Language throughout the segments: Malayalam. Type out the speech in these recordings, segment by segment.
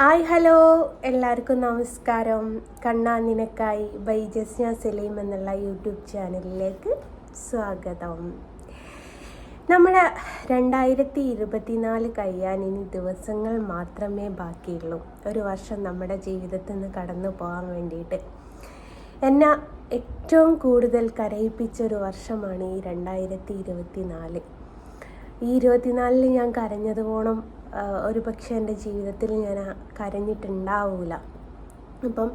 Hi hello. എല്ലാവർക്കും നമസ്കാരം. കണ്ണാ നിനക്കായി ബൈ ജസ്ന സലീം എന്നുള്ള യൂട്യൂബ് ചാനലിലേക്ക് സ്വാഗതം. നമ്മുടെ രണ്ടായിരത്തി ഇരുപത്തിനാല് കഴിയാൻ ഇനി ദിവസങ്ങൾ മാത്രമേ ബാക്കിയുള്ളൂ. ഒരു വർഷം നമ്മുടെ ജീവിതത്തിൽ നിന്ന് കടന്നു പോകാൻ വേണ്ടിയിട്ട്. എന്നെ ഏറ്റവും കൂടുതൽ കരയിപ്പിച്ച ഒരു വർഷമാണ് ഈ രണ്ടായിരത്തി ഇരുപത്തി നാല് ഈ ഇരുപത്തിനാലിൽ ഞാൻ കരഞ്ഞത് പോണം ഒരു പക്ഷേ എന്റെ ജീവിതത്തിൽ ഞാൻ കരഞ്ഞിട്ടുണ്ടാവില്ല അപ്പം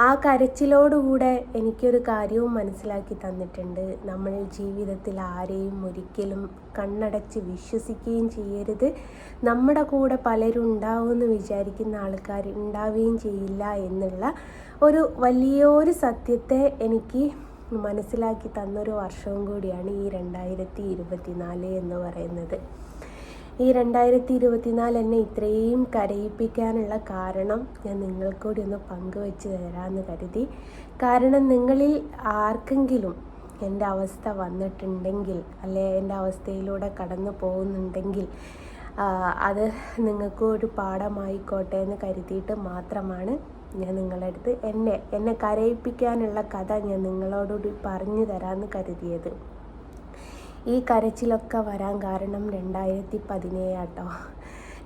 ആ കരച്ചിലോടുകൂടെ എനിക്കൊരു കാര്യവും മനസ്സിലാക്കി തന്നിട്ടുണ്ട്. നമ്മൾ ജീവിതത്തിൽ ആരെയും ഒരിക്കലും കണ്ണടച്ച് വിശ്വസിക്കുകയും ചെയ്യരുത്. നമ്മുടെ കൂടെ പലരും ഉണ്ടാവുമെന്ന് വിചാരിക്കുന്ന ആൾക്കാർ ഉണ്ടാവുകയും ചെയ്യില്ല എന്നുള്ള ഒരു വലിയൊരു സത്യത്തെ എനിക്ക് മനസ്സിലാക്കി തന്നൊരു വർഷവും കൂടിയാണ് ഈ രണ്ടായിരത്തി ഇരുപത്തിനാല് എന്ന് പറയുന്നത്. ഈ രണ്ടായിരത്തി ഇരുപത്തിനാല് എന്നെ ഇത്രയും കരയിപ്പിക്കാനുള്ള കാരണം ഞാൻ നിങ്ങൾക്കൂടി ഒന്ന് പങ്കുവെച്ച് തരാമെന്ന് കരുതി. കാരണം നിങ്ങളിൽ ആർക്കെങ്കിലും എന്റെ അവസ്ഥ വന്നിട്ടുണ്ടെങ്കിൽ അല്ലെ എന്റെ അവസ്ഥയിലൂടെ കടന്നു പോകുന്നുണ്ടെങ്കിൽ അത് നിങ്ങൾക്ക് ഒരു പാഠമായിക്കോട്ടെ എന്ന് കരുതിയിട്ട് മാത്രമാണ് ഞാൻ നിങ്ങളുടെ അടുത്ത് എന്നെ എന്നെ കരയിപ്പിക്കാനുള്ള കഥ ഞാൻ നിങ്ങളോടുകൂടി പറഞ്ഞു തരാമെന്ന് കരുതിയത്. ഈ കരച്ചിലൊക്കെ വരാൻ കാരണം രണ്ടായിരത്തി പതിനേഴാട്ടോ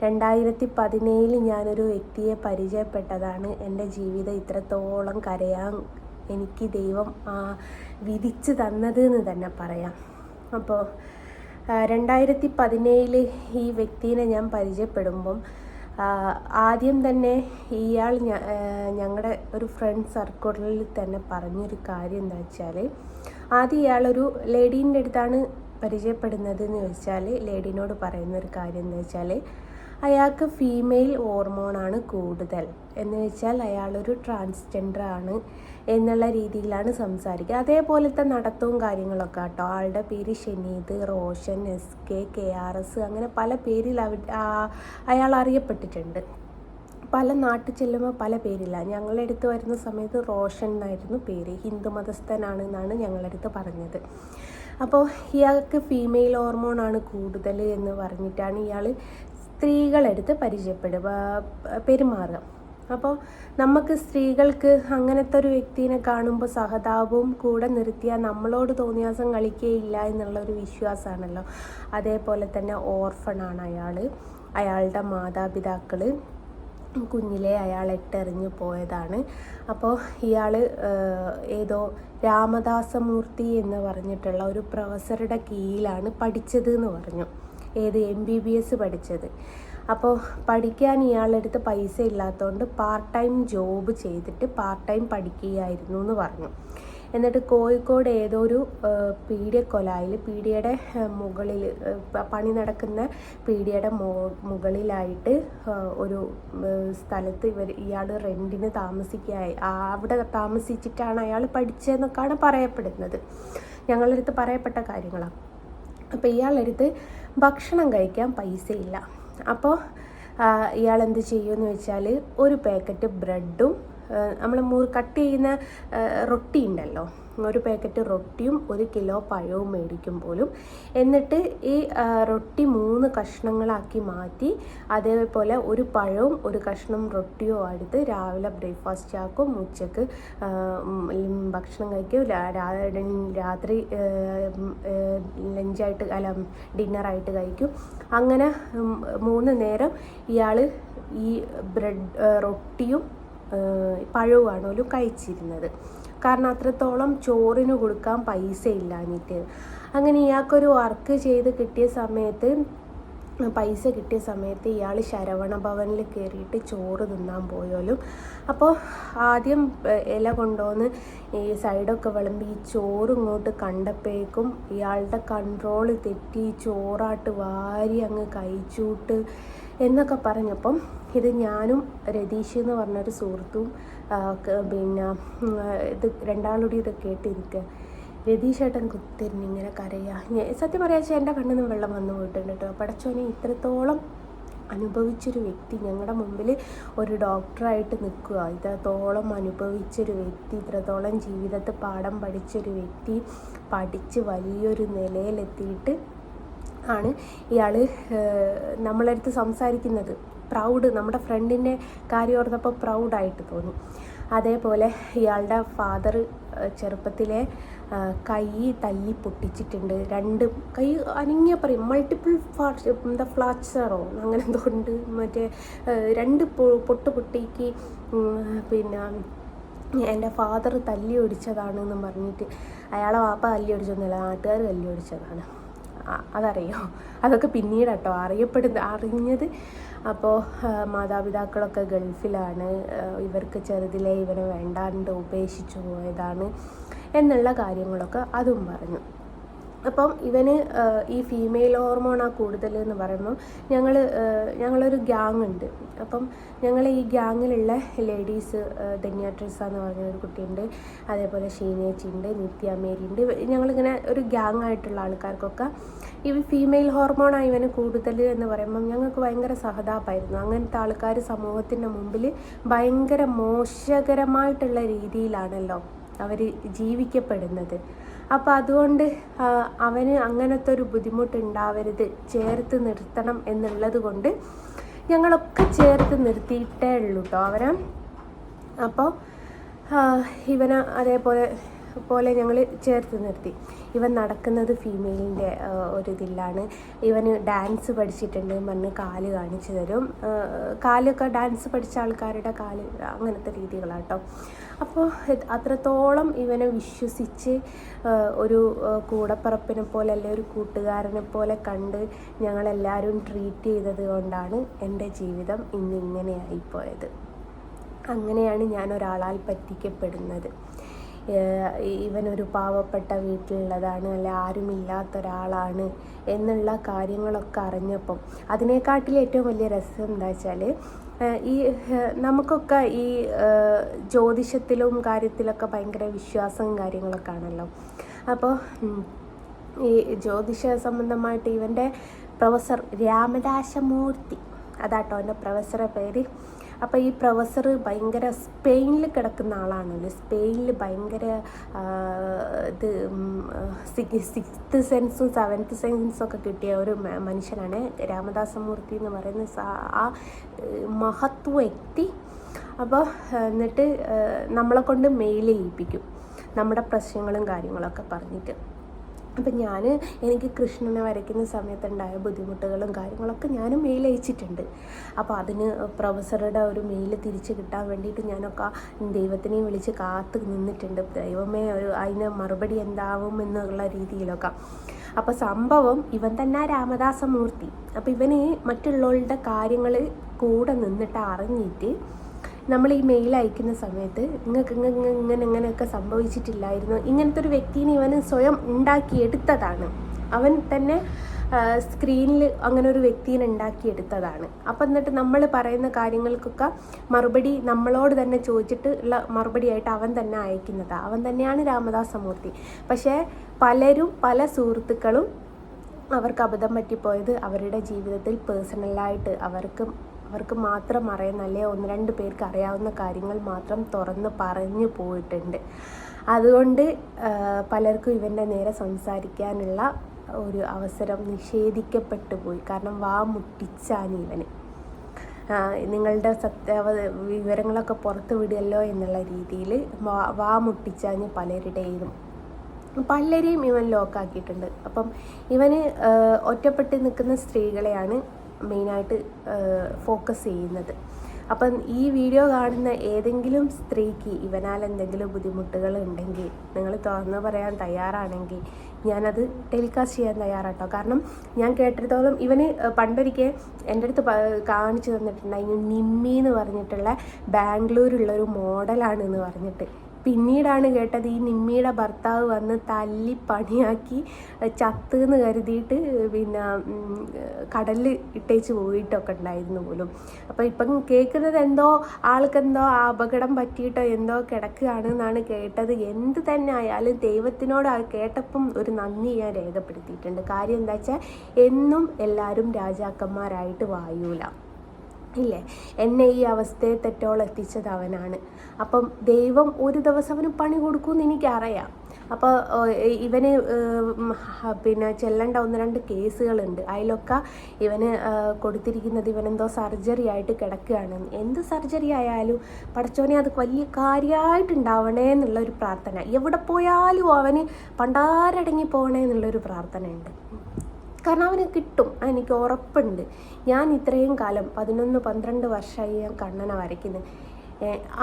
രണ്ടായിരത്തി പതിനേഴിൽ ഞാനൊരു വ്യക്തിയെ പരിചയപ്പെട്ടതാണ്. എന്റെ ജീവിതം ഇത്രത്തോളം കരയാൻ എനിക്ക് ദൈവം വിധിച്ചു തന്നത് എന്ന് തന്നെ പറയാം. അപ്പോൾ രണ്ടായിരത്തി പതിനേഴിൽ ഈ വ്യക്തിനെ ഞാൻ പരിചയപ്പെടുമ്പം ആദ്യം തന്നെ ഇയാൾ ഞങ്ങളുടെ ഒരു ഫ്രണ്ട് സർക്കിളിൽ തന്നെ പറഞ്ഞൊരു കാര്യം എന്താ വെച്ചാൽ ആദ്യം ഇയാളൊരു ലേഡീന്റെ അടുത്താണ് പരിചയപ്പെടുന്നത് എന്ന് വെച്ചാൽ ലേഡിനോട് പറയുന്ന ഒരു കാര്യം എന്ന് വെച്ചാൽ അയാൾക്ക് ഫീമെയിൽ ഹോർമോണാണ് കൂടുതൽ. എന്ന് വെച്ചാൽ അയാളൊരു ട്രാൻസ്ജെൻഡർ ആണ് എന്നുള്ള രീതിയിലാണ് സംസാരിക്കുക. അതേപോലത്തെ നടത്തവും കാര്യങ്ങളൊക്കെ കേട്ടോ ആളുടെ പേര് Shaneed Roshan S K K R S അങ്ങനെ പല പേരിൽ അയാൾ അറിയപ്പെട്ടിട്ടുണ്ട്. പല നാട്ടിൽ ചെല്ലുമ്പോൾ പല പേരില്ല. ഞങ്ങളുടെ അടുത്ത് വരുന്ന സമയത്ത് റോഷൻ എന്നായിരുന്നു പേര്. ഹിന്ദു മതസ്ഥനാണ് എന്നാണ് ഞങ്ങളുടെ പറഞ്ഞത്. അപ്പോൾ ഇയാൾക്ക് ഫീമെയിൽ ഹോർമോണാണ് കൂടുതൽ എന്ന് പറഞ്ഞിട്ടാണ് ഇയാൾ സ്ത്രീകളെടുത്ത് പരിചയപ്പെടുക പെരുമാറുക. അപ്പോൾ നമുക്ക് സ്ത്രീകൾക്ക് അങ്ങനത്തെ ഒരു വ്യക്തിനെ കാണുമ്പോൾ സഹതാപവും കൂടെ നിർത്തിയാൽ നമ്മളോട് തോന്നിയാസം കളിക്കുകയില്ല എന്നുള്ളൊരു വിശ്വാസമാണല്ലോ. അതേപോലെ തന്നെ ഓർഫണാണ് അയാൾ. അയാളുടെ മാതാപിതാക്കൾ കുഞ്ഞിലെ അയാൾ എട്ടെറിഞ്ഞു പോയതാണ്. അപ്പോൾ ഇയാൾ ഏതോ രാമദാസമൂർത്തി എന്ന് പറഞ്ഞിട്ടുള്ള ഒരു പ്രൊഫസറുടെ കീഴിലാണ് പഠിച്ചത് എന്ന് പറഞ്ഞു. ഏത് എം ബി ബി എസ് പഠിച്ചത്. അപ്പോൾ പഠിക്കാൻ ഇയാളെടുത്ത് പൈസ ഇല്ലാത്തതുകൊണ്ട് പാർട്ട് ടൈം ജോബ് ചെയ്തിട്ട് പാർട്ട് ടൈം പഠിക്കുകയായിരുന്നു എന്ന് പറഞ്ഞു. എന്നിട്ട് കോഴിക്കോട് ഏതോ ഒരു പീഡിയക്കൊലായിൽ പീഡിയയുടെ മുകളിൽ പണി നടക്കുന്ന പീഡിയയുടെ മുകളിലായിട്ട് ഒരു സ്ഥലത്ത് ഇവർ ഇയാൾ റെന്റിന് താമസിക്കായി അവിടെ താമസിച്ചിട്ടാണ് അയാൾ പഠിച്ചതെന്നൊക്കെയാണ് പറയപ്പെടുന്നത്. ഞങ്ങളുടെ അടുത്ത് പറയപ്പെട്ട കാര്യങ്ങളാണ് അപ്പോൾ ഇയാളടുത്ത് ഭക്ഷണം കഴിക്കാൻ പൈസയില്ല. അപ്പോൾ ഇയാൾ എന്ത് ചെയ്യുമെന്ന് വെച്ചാൽ ഒരു പാക്കറ്റ് ബ്രെഡും നമ്മൾ മുറി കട്ട് ചെയ്യുന്ന റൊട്ടി ഉണ്ടല്ലോ. ഒരു പാക്കറ്റ് റൊട്ടിയും ഒരു കിലോ പഴവും മേടിക്കും പോലും. എന്നിട്ട് ഈ റൊട്ടി മൂന്ന് കഷ്ണങ്ങളാക്കി മാറ്റി അതേപോലെ ഒരു പഴവും ഒരു കഷ്ണം റൊട്ടിയോ എടുത്ത് രാവിലെ ബ്രേക്ക്ഫാസ്റ്റ് ആക്കും ഉച്ചയ്ക്ക് ഭക്ഷണം കഴിക്കും. രാത്രി ലഞ്ചായിട്ട് അല്ല ഡിന്നറായിട്ട് കഴിക്കും. അങ്ങനെ മൂന്ന് നേരം ഇയാൾ ഈ ബ്രെഡ് റൊട്ടിയും പഴവുമാണോലും കഴിച്ചിരുന്നത്. കാരണം അത്രത്തോളം ചോറിന് കൊടുക്കാൻ പൈസ ഇല്ലാഞ്ഞിട്ട് അങ്ങനെ ഇയാൾക്കൊരു വർക്ക് ചെയ്ത് കിട്ടിയ സമയത്ത് പൈസ കിട്ടിയ സമയത്ത് ഇയാൾ ശരവണ ഭവനിൽ കയറിയിട്ട് ചോറ് തിന്നാൻ പോയാലും അപ്പോൾ ആദ്യം ഇല കൊണ്ടുവന്ന് ഈ സൈഡൊക്കെ വിളമ്പി ഈ ചോറ് ഇങ്ങോട്ട് കണ്ടപ്പോഴേക്കും ഇയാളുടെ കൺട്രോൾ തെറ്റി ചോറാട്ട് വാരി അങ്ങ് കഴിച്ചൂട്ട് എന്നൊക്കെ പറഞ്ഞപ്പം ഇത് ഞാനും രതീഷ് എന്ന് പറഞ്ഞൊരു സുഹൃത്തും പിന്നെ ഇത് രണ്ടാളുടെ ഇത് കേട്ടിരിക്കുക രതീഷേട്ടൻ കുത്തിരിഞ്ഞ് ഇങ്ങനെ കരയാ. സത്യം പറയാച്ച എന്റെ കണ്ണിൽ നിന്ന് വെള്ളം വന്നു പോയിട്ടുണ്ട് കേട്ടോ. പടച്ചോനെ ഇത്രത്തോളം അനുഭവിച്ചൊരു വ്യക്തി ഞങ്ങളുടെ മുമ്പിൽ ഒരു ഡോക്ടറായിട്ട് നിൽക്കുക ഇത്രത്തോളം അനുഭവിച്ചൊരു വ്യക്തി ഇത്രത്തോളം ജീവിതത്തിൽ പാഠം പഠിച്ചൊരു വ്യക്തി പഠിച്ച് വലിയൊരു നിലയിലെത്തിയിട്ട് ആണ് ഇയാൾ നമ്മളടുത്ത് സംസാരിക്കുന്നത്. പ്രൗഡ് നമ്മുടെ ഫ്രണ്ടിന്റെ കാര്യം ഓർന്നപ്പോൾ പ്രൗഡായിട്ട് തോന്നി. അതേപോലെ ഇയാളുടെ ഫാദർ ചെറുപ്പത്തിലെ കൈ തല്ലി പൊട്ടിച്ചിട്ടുണ്ട്. രണ്ട് കൈ അനങ്ങിയ പറയും. മൾട്ടിപ്പിൾ ഫ്ലാഷ് എന്താ ഫ്ലാച്ചറോ അങ്ങനെ എന്തുകൊണ്ട് മറ്റേ രണ്ട് പൊട്ട് പൊട്ടിക്ക് പിന്നെ എന്റെ ഫാദർ തല്ലി ഒടിച്ചതാണെന്ന് പറഞ്ഞിട്ട് അയാളെ വാപ്പ തല്ലി ഒടിച്ചൊന്നുമില്ല നാട്ടുകാർ തല്ലി ഒടിച്ചതാണ്. അതറിയോ? അതൊക്കെ പിന്നീട് അറിയപ്പെടുന്ന അറിഞ്ഞത് അപ്പോൾ മാതാപിതാക്കളൊക്കെ ഗൾഫിലാണ്. ഇവർക്ക് ചെറുതിലെ ഇവനെ വേണ്ടാണ്ട് ഉപേക്ഷിച്ചു പോയതാണ് എന്നുള്ള കാര്യങ്ങളൊക്കെ അതും പറഞ്ഞു. അപ്പം ഇവന് ഈ ഫീമെയിൽ ഹോർമോണാണ് കൂടുതൽ എന്ന് പറയുമ്പോൾ ഞങ്ങൾ ഞങ്ങളൊരു ഗ്യാങ് ഉണ്ട്. അപ്പം ഞങ്ങൾ ഈ ഗ്യാങ്ങിലുള്ള ലേഡീസ് ധന്യ എന്ന് പറഞ്ഞ ഒരു കുട്ടിയുണ്ട്. അതേപോലെ ഷീനേച്ചി ഉണ്ട് നിത്യ മേരി ഉണ്ട് ഇവ- ഞങ്ങളിങ്ങനെ ഒരു ഗ്യാങ് ആയിട്ടുള്ള ആൾക്കാർക്കൊക്കെ ഈ ഫീമെയിൽ ഹോർമോണാണ് ഇവന് കൂടുതൽ എന്ന് പറയുമ്പം ഞങ്ങൾക്ക് ഭയങ്കര സഹതാപമായിരുന്നു. അങ്ങനത്തെ ആൾക്കാർ സമൂഹത്തിന്റെ മുമ്പിൽ ഭയങ്കര മോശകരമായിട്ടുള്ള രീതിയിലാണല്ലോ അവർ ജീവിക്കപ്പെടുന്നത്. അപ്പോൾ അതുകൊണ്ട് അവന് അങ്ങനത്തെ ഒരു ബുദ്ധിമുട്ട് ഉണ്ടാവരുത് ചേർത്ത് നിർത്തണം എന്നുള്ളത് കൊണ്ട് ഞങ്ങളൊക്കെ ചേർത്ത് നിർത്തിയിട്ടേ ഉള്ളൂ കേട്ടോ അവരെ. അപ്പോൾ ഇവന് അതേപോലെ പോലെ ഞങ്ങൾ ചേർത്ത് നിർത്തി. ഇവൻ നടക്കുന്നത് ഫീമെയിലിന്റെ ഒരു ഇതിലാണ്. ഇവന് ഡാൻസ് പഠിച്ചിട്ടുണ്ട്. പറഞ്ഞ് കാൽ കാണിച്ചു തരും. കാലൊക്കെ ഡാൻസ് പഠിച്ച ആൾക്കാരുടെ കാൽ അങ്ങനത്തെ രീതികളാട്ടോ. അപ്പോൾ അത്രത്തോളം ഇവനെ വിശ്വസിച്ച് ഒരു കൂടപ്പറപ്പിനെ പോലെ അല്ലെ ഒരു കൂട്ടുകാരനെ പോലെ കണ്ട് ഞങ്ങളെല്ലാവരും ട്രീറ്റ് ചെയ്തത് കൊണ്ടാണ് എന്റെ ജീവിതം ഇന്നിങ്ങനെയായിപ്പോയത് അങ്ങനെയാണ് ഞാൻ ഒരാളാൽ പറ്റിക്കപ്പെടുന്നത്. ഇവനൊരു പാവപ്പെട്ട വീട്ടിലുള്ളതാണ് അല്ലെ ആരുമില്ലാത്ത ഒരാളാണ് എന്നുള്ള കാര്യങ്ങളൊക്കെ അറിഞ്ഞപ്പം അതിനെക്കാട്ടിൽ ഏറ്റവും വലിയ രസം എന്താ വെച്ചാൽ ഈ നമുക്കൊക്കെ ഈ ജ്യോതിഷത്തിലും കാര്യത്തിലൊക്കെ ഭയങ്കര വിശ്വാസവും കാര്യങ്ങളൊക്കെ ആണല്ലോ. അപ്പോൾ ഈ ജ്യോതിഷ സംബന്ധമായിട്ട് ഇവന്റെ പ്രൊഫസർ രാമദാസമൂർത്തി അതാട്ടോ എന്റെ പ്രൊഫസറെ പേര്. അപ്പോൾ ഈ പ്രൊഫസർ ഭയങ്കര സ്പെയിനിൽ കിടക്കുന്ന ആളാണല്ലോ സ്പെയിനിൽ ഭയങ്കര ഇത് സിക്സ്ത് സെൻസും സെവൻത്ത് സെൻസും ഒക്കെ കിട്ടിയ ഒരു മനുഷ്യനാണ് രാമദാസമൂർത്തി എന്ന് പറയുന്ന ആ മഹത്വ വ്യക്തി അപ്പോൾ എന്നിട്ട് നമ്മളെ കൊണ്ട് മെയിൽ ചെയ്യിപ്പിക്കും. നമ്മുടെ പ്രശ്നങ്ങളും കാര്യങ്ങളൊക്കെ പറഞ്ഞിട്ട്. അപ്പം ഞാൻ എനിക്ക് കൃഷ്ണനെ വരയ്ക്കുന്ന സമയത്തുണ്ടായ ബുദ്ധിമുട്ടുകളും കാര്യങ്ങളൊക്കെ ഞാനും മെയിൽ അയച്ചിട്ടുണ്ട്. അപ്പോൾ അതിന് പ്രൊഫസറുടെ ഒരു മെയിൽ തിരിച്ച് കിട്ടാൻ വേണ്ടിയിട്ട് ഞാനൊക്കെ ദൈവത്തിനെയും വിളിച്ച് കാത്ത് നിന്നിട്ടുണ്ട്. ദൈവമേ ഒരു അതിന് മറുപടി എന്താവും എന്നുള്ള രീതിയിലൊക്കെ. അപ്പോൾ സംഭവം ഇവൻ തന്നെ രാമദാസമൂർത്തി. അപ്പോൾ ഇവന് മറ്റുള്ളവരുടെ കാര്യങ്ങൾ കൂടെ നിന്നിട്ട് അറിഞ്ഞിട്ട് നമ്മൾ ഈ മെയിൽ അയക്കുന്ന സമയത്ത് നിങ്ങൾക്ക് ഇങ്ങനെ ഇങ്ങനെ ഇങ്ങനെയൊക്കെ സംഭവിച്ചിട്ടില്ലായിരുന്നു. ഇങ്ങനത്തെ ഒരു വ്യക്തിനെ ഇവന് സ്വയം ഉണ്ടാക്കിയെടുത്തതാണ്. അവൻ തന്നെ സ്ക്രീനിൽ അങ്ങനെ ഒരു വ്യക്തിയെ ഉണ്ടാക്കിയെടുത്തതാണ്. അപ്പം എന്നിട്ട് നമ്മൾ പറയുന്ന കാര്യങ്ങൾക്കൊക്കെ മറുപടി നമ്മളോട് തന്നെ ചോദിച്ചിട്ട് ഉള്ള മറുപടിയായിട്ട് അവൻ തന്നെ അയക്കുന്നതാണ് അവൻ തന്നെയാണ് രാമദാസമൂർത്തി. പക്ഷേ പലരും പല സുഹൃത്തുക്കളും അവർക്ക് അബദ്ധം പറ്റിപ്പോയത് അവരുടെ ജീവിതത്തിൽ പേഴ്സണലായിട്ട് അവർക്ക് അവർക്ക് മാത്രം അറിയുന്ന അല്ലെ ഒന്ന് രണ്ട് പേർക്ക് അറിയാവുന്ന കാര്യങ്ങൾ മാത്രം തുറന്ന് പറഞ്ഞു പോയിട്ടുണ്ട്. അതുകൊണ്ട് പലർക്കും ഇവന്റെ നേരെ സംസാരിക്കാനുള്ള ഒരു അവസരം നിഷേധിക്കപ്പെട്ടു പോയി. കാരണം വാ മുട്ടിച്ചാണ് ഇവന്. നിങ്ങളുടെ സത്യ വിവരങ്ങളൊക്കെ പുറത്ത് വിടുമല്ലോ എന്നുള്ള രീതിയിൽ വാ വാ മുട്ടിച്ചാഞ്ഞ് പലരുടെയും പലരെയും ഇവൻ ലോക്കാക്കിയിട്ടുണ്ട് അപ്പം ഇവന് ഒറ്റപ്പെട്ട് നിൽക്കുന്ന സ്ത്രീകളെയാണ് മെയിനായിട്ട് ഫോക്കസ് ചെയ്യുന്നത്. അപ്പം ഈ വീഡിയോ കാണുന്ന ഏതെങ്കിലും സ്ത്രീക്ക് ഇവനാൽ എന്തെങ്കിലും ബുദ്ധിമുട്ടുകൾ ഉണ്ടെങ്കിൽ നിങ്ങൾ തുറന്നു പറയാൻ തയ്യാറാണെങ്കിൽ ഞാനത് ടെലികാസ്റ്റ് ചെയ്യാൻ തയ്യാറാട്ടോ. കാരണം ഞാൻ കേട്ടിടത്തോളം ഇവന് പണ്ടൊരിക്കൽ എന്റെ അടുത്ത് കാണിച്ചു തന്നിട്ടുണ്ടായിരുന്നു നിമ്മി എന്ന് പറഞ്ഞിട്ടുള്ള ബാംഗ്ലൂരുള്ള ഒരു മോഡലാണ് എന്ന് പറഞ്ഞിട്ട്. പിന്നീടാണ് കേട്ടത് ഈ നിമ്മിയുടെ ഭർത്താവ് വന്ന് തല്ലി പണിയാക്കി ചത്ത് എന്ന് കരുതിയിട്ട് പിന്നെ കടലിൽ ഇട്ടേച്ച് പോയിട്ടൊക്കെ ഉണ്ടായിരുന്നു പോലും. അപ്പോൾ ഇപ്പം കേൾക്കുന്നത് എന്തോ ആൾക്കെന്തോ ആ അപകടം പറ്റിയിട്ടോ എന്തോ കിടക്കുകയാണ് എന്നാണ് കേട്ടത്. എന്ത് തന്നെ ആയാലും ദൈവത്തിനോട് ആ കേട്ടപ്പം ഒരു നന്ദി ഞാൻ രേഖപ്പെടുത്തിയിട്ടുണ്ട്. കാര്യം എന്താ വെച്ചാൽ എന്നും എല്ലാവരും രാജാക്കന്മാരായിട്ട് വായൂല. ഇല്ലേ? എന്നെ ഈ അവസ്ഥയെ തെറ്റോളം എത്തിച്ചത് അവനാണ് അപ്പം ദൈവം ഒരു ദിവസം അവന് പണി കൊടുക്കുമെന്ന് എനിക്കറിയാം. അപ്പോൾ ഇവന് പിന്നെ ചെല്ലേണ്ട ഒന്ന് രണ്ട് കേസുകളുണ്ട്. അതിലൊക്കെ ഇവന് കൊടുത്തിരിക്കുന്നത് ഇവനെന്തോ സർജറി ആയിട്ട് കിടക്കുകയാണ്. എന്ത് സർജറി ആയാലും പടച്ചോനെ അത് വലിയ കാര്യമായിട്ടുണ്ടാവണേ എന്നുള്ളൊരു പ്രാർത്ഥന. എവിടെ പോയാലും അവന് പണ്ടാരടങ്ങി പോകണേ എന്നുള്ളൊരു പ്രാർത്ഥനയുണ്ട്. കാരണം അവന് കിട്ടും. എനിക്ക് ഉറപ്പുണ്ട്. ഞാൻ ഇത്രയും കാലം പതിനൊന്ന് പന്ത്രണ്ട് വർഷമായി ഞാൻ കണ്ണനെ വരയ്ക്കുന്നത്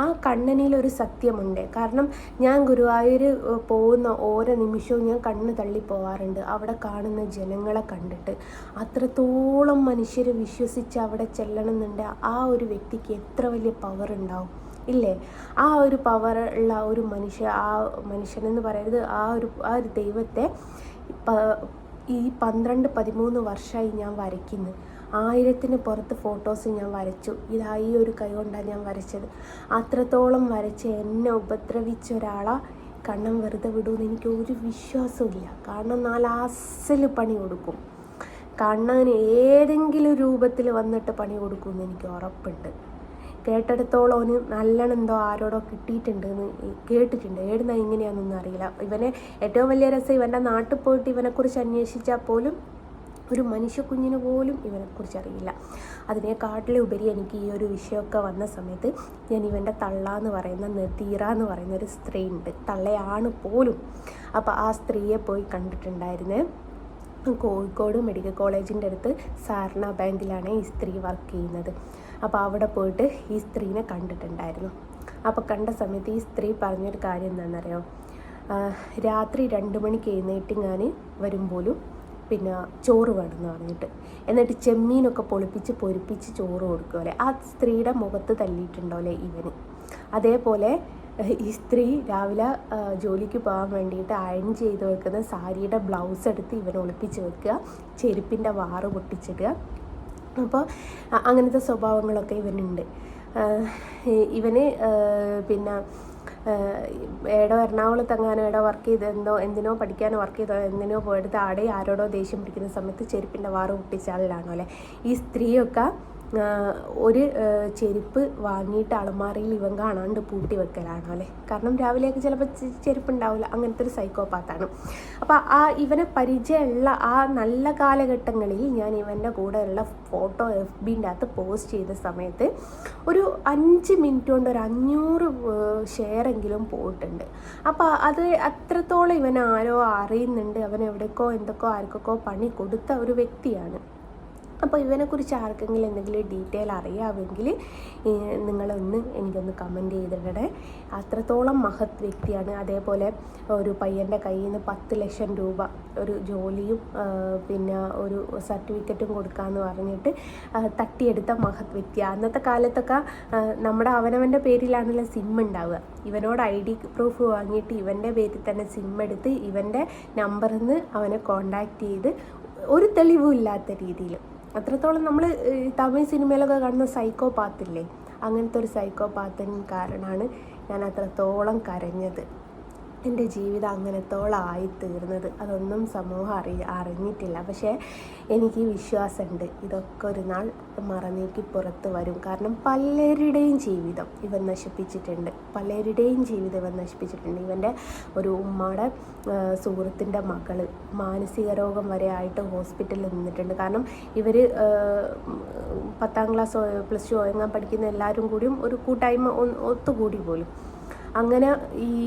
ആ കണ്ണനിൽ ഒരു സത്യമുണ്ട്. കാരണം ഞാൻ ഗുരുവായൂർ പോകുന്ന ഓരോ നിമിഷവും ഞാൻ കണ്ണ് തള്ളി പോവാറുണ്ട്. അവിടെ കാണുന്ന ജനങ്ങളെ കണ്ടിട്ട്. അത്രത്തോളം മനുഷ്യർ വിശ്വസിച്ച് അവിടെ ചെല്ലണമെന്നുണ്ട് ആ ഒരു വ്യക്തിക്ക് എത്ര വലിയ പവർ ഉണ്ടാവും? ഇല്ലേ? ആ ഒരു പവർ ഉള്ള ഒരു മനുഷ്യ ആ മനുഷ്യനെന്ന് പറയരുത്. ആ ഒരു ആ ഒരു ദൈവത്തെ ഈ പന്ത്രണ്ട് പതിമൂന്ന് വർഷമായി ഞാൻ വരയ്ക്കുന്നു. ആയിരത്തിന് പുറത്ത് ഫോട്ടോസ് ഞാൻ വരച്ചു. ഇതാ ഈ ഒരു കൈ കൊണ്ടാണ് ഞാൻ വരച്ചത്. അത്രത്തോളം വരച്ച് എന്നെ ഉപദ്രവിച്ച ഒരാളാ കണ്ണം വെറുതെ വിടുമെന്ന് എനിക്ക് ഒരു വിശ്വാസമില്ല കാരണം നാലാസിൽ പണി കൊടുക്കും. കണ്ണന് ഏതെങ്കിലും രൂപത്തിൽ വന്നിട്ട് പണി കൊടുക്കുമെന്ന് എനിക്ക് ഉറപ്പുണ്ട്. കേട്ടിടത്തോളം അവന് നല്ലോണം എന്തോ ആരോടോ കിട്ടിയിട്ടുണ്ട് എന്ന് കേട്ടിട്ടുണ്ട്. ഏടുന്ന എങ്ങനെയാണെന്നൊന്നും അറിയില്ല. ഇവനെ ഏറ്റവും വലിയ രസം ഇവന്റെ നാട്ടിൽ പോയിട്ട് ഇവനെക്കുറിച്ച് അന്വേഷിച്ചാൽ പോലും ഒരു മനുഷ്യ കുഞ്ഞിന് പോലും ഇവനെക്കുറിച്ച് അറിയില്ല. അതിനെക്കാട്ടിലുപരി എനിക്ക് ഈ ഒരു വിഷയമൊക്കെ വന്ന സമയത്ത് ഞാൻ ഇവന്റെ തള്ള എന്ന് പറയുന്ന നദീറ എന്ന് പറയുന്ന ഒരു സ്ത്രീ ഉണ്ട് തള്ളയാണ് പോലും. അപ്പോൾ ആ സ്ത്രീയെ പോയി കണ്ടിട്ടുണ്ടായിരുന്നേ കോഴിക്കോട് മെഡിക്കൽ കോളേജിന്റെ അടുത്ത് സാരണ ബാങ്കിലാണ് ഈ സ്ത്രീ വർക്ക് ചെയ്യുന്നത്. അപ്പോൾ അവിടെ പോയിട്ട് ഈ സ്ത്രീനെ കണ്ടിട്ടുണ്ടായിരുന്നു. അപ്പോൾ കണ്ട സമയത്ത് ഈ സ്ത്രീ പറഞ്ഞൊരു കാര്യം എന്താണെന്നറിയോ? രാത്രി രണ്ട് മണിക്ക് എഴുന്നേറ്റ് ഞാൻ വരുമ്പോഴും പിന്നെ ചോറ് വേണമെന്ന് പറഞ്ഞിട്ട്. എന്നിട്ട് ചെമ്മീനൊക്കെ പൊളിപ്പിച്ച് പൊരിപ്പിച്ച് ചോറ് കൊടുക്കുമല്ലേ ആ സ്ത്രീയുടെ മുഖത്ത് തല്ലിയിട്ടുണ്ടാവില്ലേ ഇവന്. അതേപോലെ ഈ സ്ത്രീ രാവിലെ ജോലിക്ക് പോകാൻ വേണ്ടിയിട്ട് അയൺ ചെയ്ത് വെക്കുന്ന സാരിയുടെ ബ്ലൗസ് എടുത്ത് ഇവൻ ഒളിപ്പിച്ച് വെക്കുക. ചെരുപ്പിന്റെ വാറ് പൊട്ടിച്ചിടുക. അപ്പോൾ അങ്ങനത്തെ സ്വഭാവങ്ങളൊക്കെ ഇവനുണ്ട്. ഇവന് പിന്നെ ഏടോ എറണാകുളത്ത് എങ്ങാനോ ഏടോ വർക്ക് ചെയ്ത് എന്തോ എന്തിനോ പഠിക്കാനോ വർക്ക് ചെയ്തോ എന്തിനോ പോയെടുത്ത് ആടെ ആരോടോ ദേഷ്യം പിടിക്കുന്ന സമയത്ത് ചെരുപ്പിന്റെ വാറ് പൊട്ടിച്ചാളിലാണോ അല്ലേ? ഈ സ്ത്രീയൊക്കെ ഒരു ചെരുപ്പ് വാങ്ങിയിട്ട് അലമാറിയിൽ ഇവൻ കാണാണ്ട് പൂട്ടി വെക്കലാണ് അല്ലേ? കാരണം രാവിലെയൊക്കെ ചിലപ്പോൾ ചെരുപ്പ് ഉണ്ടാവില്ല അങ്ങനത്തെ ഒരു സൈക്കോപാത്താണ് അപ്പോൾ ആ ഇവനെ പരിചയമുള്ള ആ നല്ല കാലഘട്ടങ്ങളിൽ ഞാൻ ഇവന്റെ കൂടെയുള്ള ഫോട്ടോ എഫ് ബിന്റെ അകത്ത് പോസ്റ്റ് ചെയ്ത സമയത്ത് ഒരു അഞ്ച് മിനിറ്റ് കൊണ്ട് ഒരു അഞ്ഞൂറ് ഷെയറെങ്കിലും പോയിട്ടുണ്ട്. അപ്പോൾ അത് അത്രത്തോളം ഇവൻ ആരോ അറിയുന്നുണ്ട്. അവൻ എവിടേക്കോ എന്തൊക്കെയോ ആർക്കൊക്കെ പണി കൊടുത്ത ഒരു വ്യക്തിയാണ്. അപ്പോൾ ഇവനെക്കുറിച്ച് ആർക്കെങ്കിലും എന്തെങ്കിലും ഡീറ്റെയിൽ അറിയാമെങ്കിൽ നിങ്ങളൊന്ന് എനിക്കൊന്ന് കമന്റ് ചെയ്തിടണേ. അത്രത്തോളം മഹത് വ്യക്തിയാണ്. അതേപോലെ ഒരു പയ്യന്റെ കയ്യിൽ നിന്ന് പത്ത് ലക്ഷം രൂപ ഒരു ജോലിയും പിന്നെ ഒരു സർട്ടിഫിക്കറ്റും കൊടുക്കാമെന്ന് പറഞ്ഞിട്ട് തട്ടിയെടുത്ത മഹത് വ്യക്തി അന്നത്തെ കാലത്തൊക്കെ നമ്മുടെ അവനവന്റെ പേരിലാണല്ലോ സിം ഉണ്ടാവുക. ഇവനോട് ഐ ഡി പ്രൂഫ് വാങ്ങിയിട്ട് ഇവന്റെ പേരിൽ തന്നെ സിം എടുത്ത് ഇവന്റെ നമ്പറിൽ നിന്ന് അവനെ കോണ്ടാക്ട് ചെയ്ത് ഒരു തെളിവും ഇല്ലാത്ത രീതിയിൽ അത്രത്തോളം നമ്മൾ തമിഴ് സിനിമയിലൊക്കെ കാണുന്ന സൈക്കോ പാത്തില്ലേ അങ്ങനത്തെ ഒരു സൈക്കോ പാത്തിന് കാരണമാണ് ഞാൻ അത്രത്തോളം കരഞ്ഞത്. എന്റെ ജീവിതം അങ്ങനത്തോളം ആയി തീർന്നത്. അതൊന്നും സമൂഹം അറി അറിഞ്ഞിട്ടില്ല. പക്ഷേ എനിക്ക് വിശ്വാസമുണ്ട്. ഇതൊക്കെ ഒരു നാൾ മറന്നേക്ക് പുറത്ത് വരും. കാരണം പലരുടെയും ജീവിതം ഇവൻ നശിപ്പിച്ചിട്ടുണ്ട്. പലരുടെയും ജീവിതം ഇവൻ നശിപ്പിച്ചിട്ടുണ്ട്. ഇവന്റെ ഒരു ഉമ്മയുടെ സുഹൃത്തിന്റെ മകൾ മാനസിക രോഗം വരെ ആയിട്ട് ഹോസ്പിറ്റലിൽ നിന്നിട്ടുണ്ട്. കാരണം ഇവർ പത്താം ക്ലാസ് പ്ലസ് ടു ഒയങ്ങാൻ പഠിക്കുന്ന എല്ലാവരും കൂടിയും ഒരു കൂട്ടായ്മ ഒത്തുകൂടി പോലും. അങ്ങനെ ഈ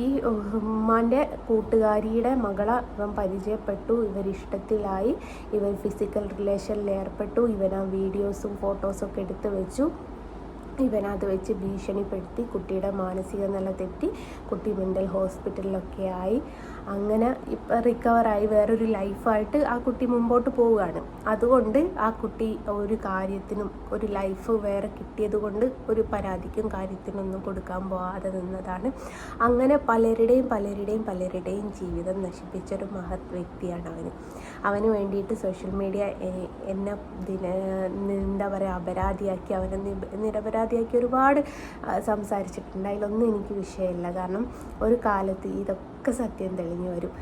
ഉമ്മാന്റെ കൂട്ടുകാരിയുടെ മകളെ ഇവൻ പരിചയപ്പെട്ടു ഇവരിഷ്ടത്തിലായി ഇവൻ ഫിസിക്കൽ റിലേഷനിൽ ഏർപ്പെട്ടു ഇവൻ ആ വീഡിയോസും ഫോട്ടോസും ഒക്കെ എടുത്ത് വെച്ചു. ഇവനത് വെച്ച് ഭീഷണിപ്പെടുത്തി കുട്ടിയുടെ മാനസിക നില തെറ്റി കുട്ടി മെന്റൽ ഹോസ്പിറ്റലിലൊക്കെ ആയി. അങ്ങനെ ഇപ്പം റിക്കവറായി വേറൊരു ലൈഫായിട്ട് ആ കുട്ടി മുമ്പോട്ട് പോവുകയാണ്. അതുകൊണ്ട് ആ കുട്ടി ഒരു കാര്യത്തിനും ഒരു ലൈഫ് വേറെ കിട്ടിയത് കൊണ്ട് ഒരു പരാതിക്കും കാര്യത്തിനൊന്നും കൊടുക്കാൻ പോകാതെ നിന്നതാണ്. അങ്ങനെ പലരുടെയും പലരുടെയും പലരുടെയും ജീവിതം നശിപ്പിച്ചൊരു മഹത് വ്യക്തിയാണ് അവന്. അവന് വേണ്ടിയിട്ട് സോഷ്യൽ മീഡിയ എന്നെ എന്താ പറയുക അപരാധിയാക്കി അവനെ നിബ- നിരപരാധിയാക്കി ഒരുപാട് സംസാരിച്ചിട്ടുണ്ട്. അതിലൊന്നും എനിക്ക് വിഷയമില്ല. കാരണം ഒരു കാലത്ത് ഇതൊക്കെ സത്യം തെളിഞ്ഞു വരും.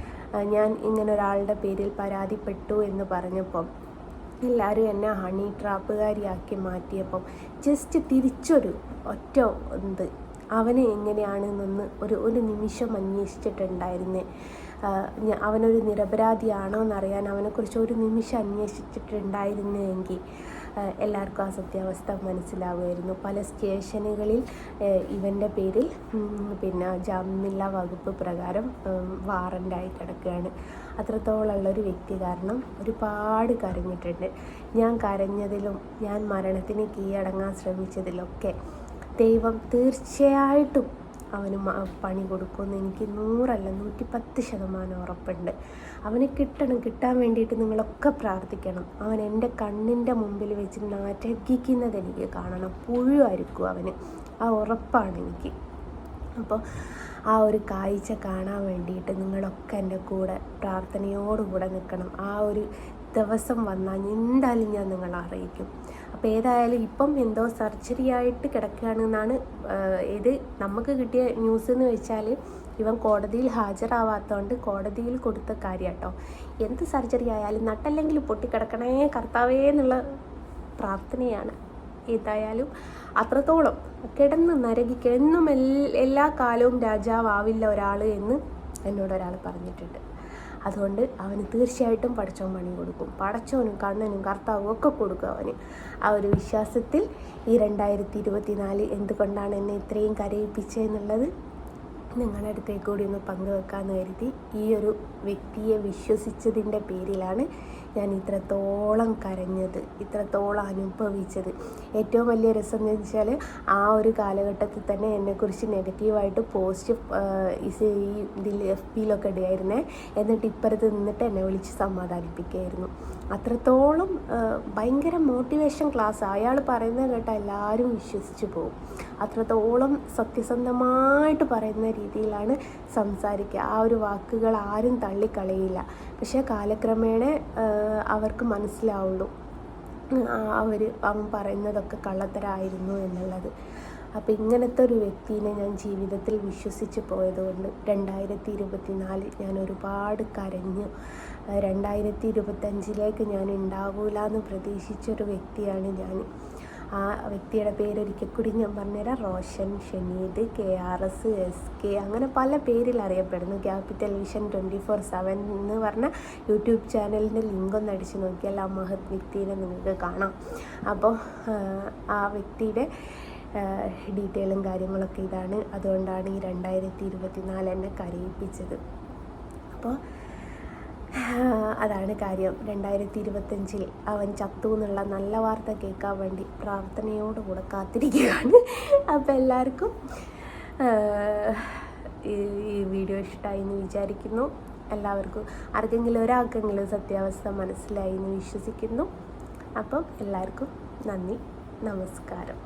ഞാൻ ഇങ്ങനെ ഒരാളുടെ പേരിൽ പരാതിപ്പെട്ടു എന്ന് പറഞ്ഞപ്പം എല്ലാവരും എന്നെ ഹണി ട്രാപ്പുകാരിയാക്കി മാറ്റിയപ്പം ജസ്റ്റ് തിരിച്ചൊരു ഒറ്റ എന്ത് അവനെ എങ്ങനെയാണെന്നൊന്ന് ഒരു ഒരു നിമിഷം അന്വേഷിച്ചിട്ടുണ്ടായിരുന്നേ. അവനൊരു നിരപരാധിയാണോ എന്നറിയാൻ അവനെക്കുറിച്ച് ഒരു നിമിഷം അന്വേഷിച്ചിട്ടുണ്ടായിരുന്നെങ്കിൽ എല്ലാവർക്കും ആ സത്യാവസ്ഥ മനസ്സിലാവുമായിരുന്നു. പല സ്റ്റേഷനുകളിൽ ഇവന്റെ പേരിൽ പിന്നെ ജാമ്യമില്ലാ വകുപ്പ് പ്രകാരം വാറന്റായി കിടക്കുകയാണ്. അത്രത്തോളമുള്ള ഒരു വ്യക്തി കാരണം ഒരുപാട് കരഞ്ഞിട്ടുണ്ട്. ഞാൻ കരഞ്ഞതിലും ഞാൻ മരണത്തിന് കീഴടങ്ങാൻ ശ്രമിച്ചതിലൊക്കെ ദൈവം തീർച്ചയായിട്ടും അവന് പണി കൊടുക്കുമെന്ന് എനിക്ക് നൂറല്ല നൂറ്റിപ്പത്ത് ശതമാനം ഉറപ്പുണ്ട്. അവന് കിട്ടണം കിട്ടാൻ വേണ്ടിയിട്ട് നിങ്ങളൊക്കെ പ്രാർത്ഥിക്കണം. അവൻ എന്റെ കണ്ണിന്റെ മുമ്പിൽ വെച്ച് നാറ്റകിക്കുന്നത് എനിക്ക് കാണണം. പുഴുവായിരിക്കും അവന്. ആ ഉറപ്പാണ് എനിക്ക്. അപ്പോൾ ആ ഒരു കാഴ്ച കാണാൻ വേണ്ടിയിട്ട് നിങ്ങളൊക്കെ എന്റെ കൂടെ പ്രാർത്ഥനയോടുകൂടെ നിൽക്കണം. ആ ഒരു ദിവസം വന്നാൽ എന്തായാലും ഞാൻ നിങ്ങളെ അറിയിക്കും. അപ്പോൾ ഏതായാലും ഇപ്പം എന്തോ സർജറി ആയിട്ട് കിടക്കുകയാണെന്നാണ് ഇത് നമുക്ക് കിട്ടിയ ന്യൂസ് എന്ന് വെച്ചാൽ ഇവൻ കോടതിയിൽ ഹാജരാവാത്തതുകൊണ്ട് കോടതിയിൽ കൊടുത്ത കാര്യം കേട്ടോ എന്ത് സർജറി ആയാലും നട്ടല്ലെങ്കിൽ പൊട്ടിക്കിടക്കണേ കർത്താവേ എന്നുള്ള പ്രാർത്ഥനയാണ്. ഏതായാലും അത്രത്തോളം കിടന്ന് നരകിക്കുക എന്നും എല്ലാ കാലവും രാജാവാവില്ല ഒരാൾ എന്ന് എന്നോട് ഒരാൾ പറഞ്ഞിട്ടുണ്ട്. അതുകൊണ്ട് അവന് തീർച്ചയായിട്ടും പടച്ചോൻ പണി കൊടുക്കും. പടച്ചവനും കണ്ണനും കർത്താവും ഒക്കെ കൊടുക്കും അവന്. ആ ഒരു വിശ്വാസത്തിൽ ഈ രണ്ടായിരത്തി ഇരുപത്തിനാല് എന്തുകൊണ്ടാണ് എന്നെ ഇത്രയും കരയിപ്പിച്ചതെന്നുള്ളത് നിങ്ങളുടെ അടുത്തേക്ക് കൂടി ഒന്ന് പങ്കുവെക്കാമെന്ന് കരുതി ഈ ഒരു വ്യക്തിയെ വിശ്വസിച്ചതിന്റെ പേരിലാണ് ഞാൻ ഇത്രത്തോളം കരഞ്ഞത് ഇത്രത്തോളം അനുഭവിച്ചത്. ഏറ്റവും വലിയ രസം എന്ന് വെച്ചാൽ ആ ഒരു കാലഘട്ടത്തിൽ തന്നെ എന്നെക്കുറിച്ച് നെഗറ്റീവായിട്ട് പോസ്റ്റ് ഈ ഇതിൽ എഫ് പിയിലൊക്കെ ഇടയായിരുന്നേ. എന്നിട്ട് ഇപ്പുറത്ത് നിന്നിട്ട് എന്നെ വിളിച്ച് സമാധാനിപ്പിക്കുകയായിരുന്നു. അത്രത്തോളം ഭയങ്കര മോട്ടിവേഷൻ ക്ലാസ്. അയാൾ പറയുന്നത് കേട്ടാൽ എല്ലാവരും വിശ്വസിച്ച് പോകും. അത്രത്തോളം സത്യസന്ധമായിട്ട് പറയുന്ന രീതിയിലാണ് സംസാരിക്കുക. ആ ഒരു വാക്കുകൾ ആരും തള്ളിക്കളയില്ല. പക്ഷേ കാലക്രമേണ അവർക്ക് മനസ്സിലാവുള്ളൂ. അവർ അവൻ പറയുന്നതൊക്കെ കള്ളത്തരായിരുന്നു എന്നുള്ളത്. അപ്പോൾ ഇങ്ങനത്തെ ഒരു വ്യക്തിനെ ഞാൻ ജീവിതത്തിൽ വിശ്വസിച്ച് പോയതുകൊണ്ട് രണ്ടായിരത്തി ഇരുപത്തിനാലിൽ ഞാൻ ഒരുപാട് കരഞ്ഞു. രണ്ടായിരത്തി ഇരുപത്തഞ്ചിലേക്ക് ഞാൻ ഉണ്ടാകൂല എന്ന് പ്രതീക്ഷിച്ചൊരു വ്യക്തിയാണ് ഞാൻ. ആ വ്യക്തിയുടെ പേരൊരിക്കൽ കൂടി ഞാൻ പറഞ്ഞുതരാം. Roshan Shaneed K R S S K അങ്ങനെ പല പേരിൽ അറിയപ്പെടുന്നു. Capital vision twenty four seven എന്ന് പറഞ്ഞ യൂട്യൂബ് ചാനലിന്റെ ലിങ്ക് ഒന്ന് അടിച്ച് നോക്കിയാൽ ആ മഹത് വ്യക്തിനെ നിങ്ങൾക്ക് കാണാം. അപ്പോൾ ആ വ്യക്തിയുടെ ഡീറ്റെയിലും കാര്യങ്ങളൊക്കെ ഇതാണ്. അതുകൊണ്ടാണ് ഈ രണ്ടായിരത്തി ഇരുപത്തി നാല് എന്നെ കരയിപ്പിച്ചത്. അപ്പോൾ അതാണ് കാര്യം. രണ്ടായിരത്തി ഇരുപത്തഞ്ചിൽ അവൻ ചത്തു എന്നുള്ള നല്ല വാർത്ത കേൾക്കാൻ വേണ്ടി പ്രാർത്ഥനയോടുകൂടെ കാത്തിരിക്കുകയാണ്. അപ്പോൾ എല്ലാവർക്കും ഈ വീഡിയോ ഇഷ്ടമായി എന്ന് വിചാരിക്കുന്നു. എല്ലാവർക്കും ആർക്കെങ്കിലും ഒരാൾക്കെങ്കിലും സത്യാവസ്ഥ മനസ്സിലായി എന്ന് വിശ്വസിക്കുന്നു. അപ്പം എല്ലാവർക്കും നന്ദി. നമസ്കാരം.